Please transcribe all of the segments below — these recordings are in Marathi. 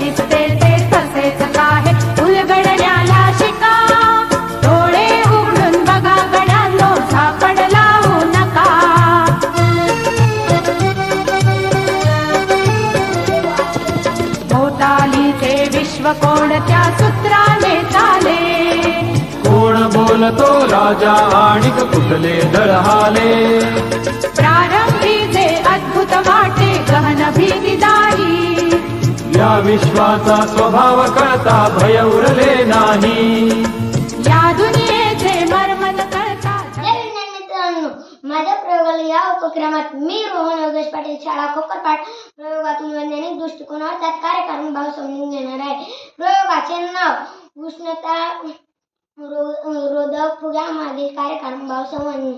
दिसते लावू नका. भोतालीचे विश्व कोणत्या सूत्राने चाले? कोण बोलतो राजा आणि कुठले दळहाले? प्रारंभी जे अद्भुत भीतीदारी या विश्वाचा स्वभाव कळता भय उरले नाही. या दुनियेचे मर्म न कळता माझ्या प्रयोगाला या उपक्रमात मी रोहन योगेश पाटील शाळा खोकरपाट प्रयोगातून वैज्ञानिक दृष्टिकोनावर त्यात कार्यकारण भाव समजून घेणार आहे. प्रयोगाचे नाव उष्णता रो- रोधक फुग्यामागील कार्यकारण भाव समजणे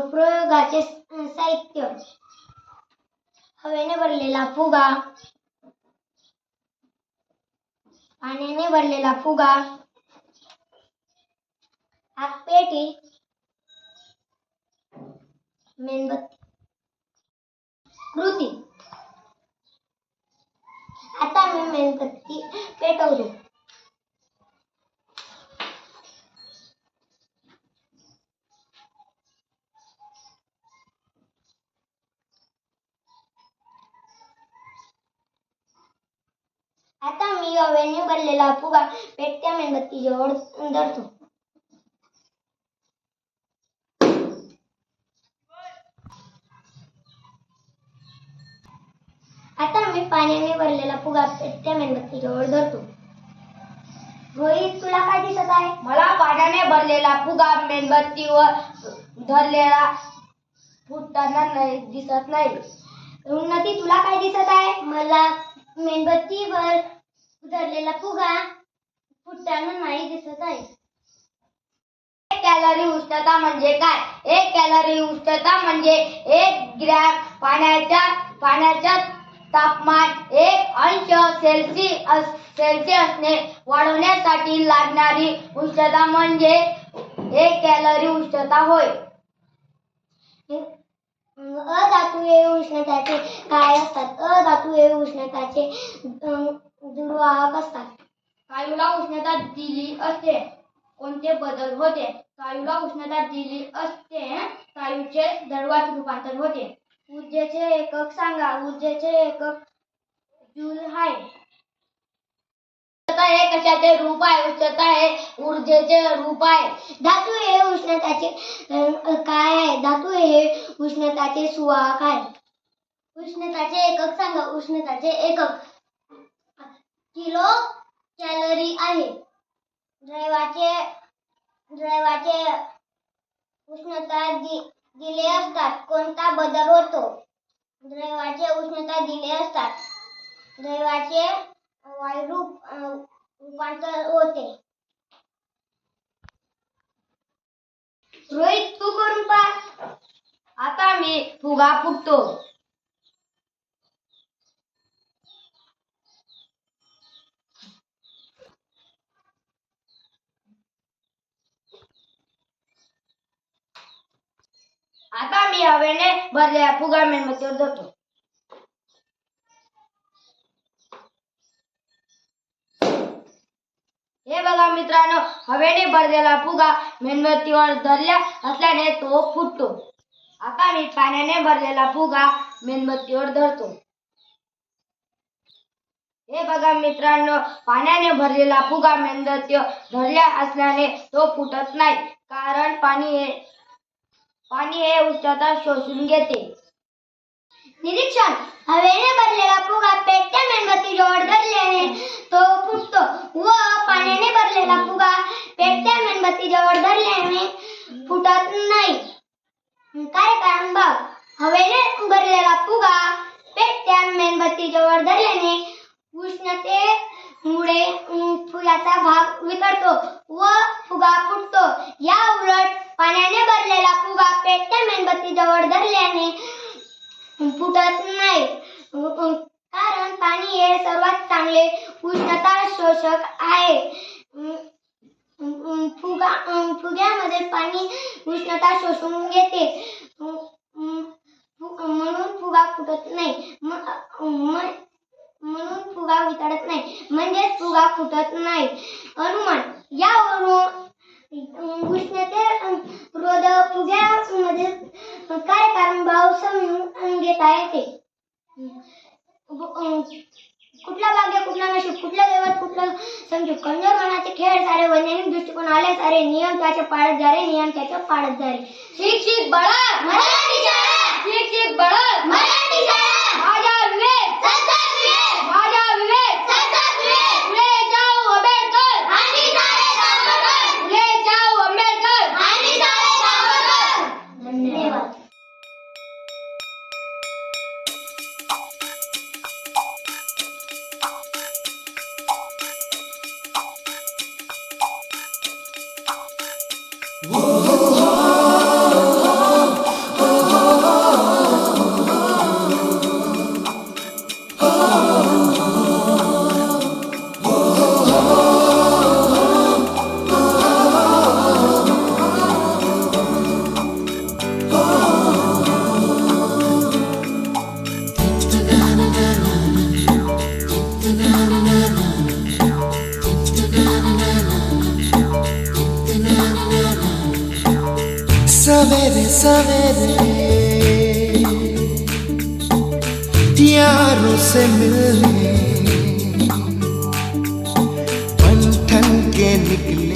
प्रयोगाचे साहित्य. हवेने भरलेला फुगा. पाण्याने भरलेला फुगा. आगपेटी मेणबत्ती. कृती. आता मी मेणबत्ती पेटवतो हवेने भरलेला फुगा पेटत्या मेणबत्ती जवळ धरतो आता मी पाण्याने भरलेला फुगा पेटत्या मेणबत्ती जवळ धरतो. रोहित तुला काय दिसत आहे? मला पाण्याने भरलेला फुगा मेणबत्तीवर धरलेला फुटताना नाही दिसत नाही. उन्नती तुला काय दिसत आहे? मला मेणबत्तीवर धरलेला फुगा फुटताना नाही दिसत आहे. एक कॅलरी उष्णता म्हणजे काय? एक कॅलरी उष्णता म्हणजे एक ग्रॅम पाण्याच्या पाण्याच्या तापमान एक अंश सेल्सिअस सेल्सिअसने वाढवण्यासाठी लागणारी उष्णता म्हणजे एक कॅलरी उष्णता होय. अधातूय उष्णताचे काय असतात? अधातूय उष्णताचे दुर्वाहक असतात. वायूला उष्णता दिली असते कोणते बदल होते? वायूला उष्णता दिली असते वायूचे दरवाज रूपांतर होते. ऊर्जेचे एकक सांगा ऊर्जेचे एकक जूल आहे उष्णता हे कशाचे रूप आहे? उष्णता हे ऊर्जेचे रूप आहे. धातू हे उष्णताचे काय आहे? धातू हे उष्णताचे सुवाहक आहे. उष्णताचे एकक सांगा उष्णताचे एकक. किलो कॅलरी आहे. द्रवाचे द्रवाचे उष्णता दि, दिले असतात. कोणता बदल होतो? द्रवाचे उष्णता दिले असतात. द्रवाचे वायुरूप रूपांतर होते. रोहित तू करून पहा. आता मी फुगा फुटतो. आणि हवेने भरलेला फुगा मेणबत्तीवर धरतो. हे बघा मित्रांनो हवेने भरलेला फुगा मेणबत्तीवर धरल्या असल्याने तो फुटतो. आता मी पाण्याने भरलेला फुगा मेणबत्तीवर धरतो. हे बघा मित्रांनो पाण्याने भरलेला फुगा मेणबत्तीवर धरल्या असल्याने तो फुटत नाही. कारण पाणी हे पाणी हे उष्णता शोषून घेते निरीक्षण हवेने भरलेला फुगा पेटत्या मेणबत्ती जवळ धरल्याने तो फुटतो व पाण्याने भरलेला फुगा पेटत्या मेणबत्ती जवळ धरल्याने फुटत नाही। काय कारण भाग हवेने भरलेला फुगा पेटत्या मेणबत्ती जवळ धरल्याने उष्णतेमुळे अं, फुग्याचा भाग वितळतो व फुगा फुटतो. या उलट पाण्याने भरलेला फुगा पेटत्या मेणबत्ती जवळ धरल्याने फुटत नाही. कारण पाणी हे सर्वात चांगले उष्णता शोषक आहे. फुगा फुग्यामध्ये पाणी उष्णता शोषून घेते. म्हणून फुगा फुटत नाही म- अं, म- म्हणून फुगा वितळत नाही म्हणजेच फुगा फुटत नाही. अनुमान यावरून उष्णते अं, रोधक फुग्यामध्ये काय कारण भाव समजून घेता येते? कुठला भाग्य कुठला नशीब कुठलं दैवत कुठलं समजू कमजोर मनाचे खेळ सारे वैज्ञानिक दृष्टिकोन आले सारे नियम त्याचे पाळत रे नियम त्याचे पाळत जा रे. शिक शिक बाळा! मराठी शाळा! शिक शिक बाळा! मराठी शाळा! Whoa! Sapere, sapere, chiaro sembri, quanto anche mi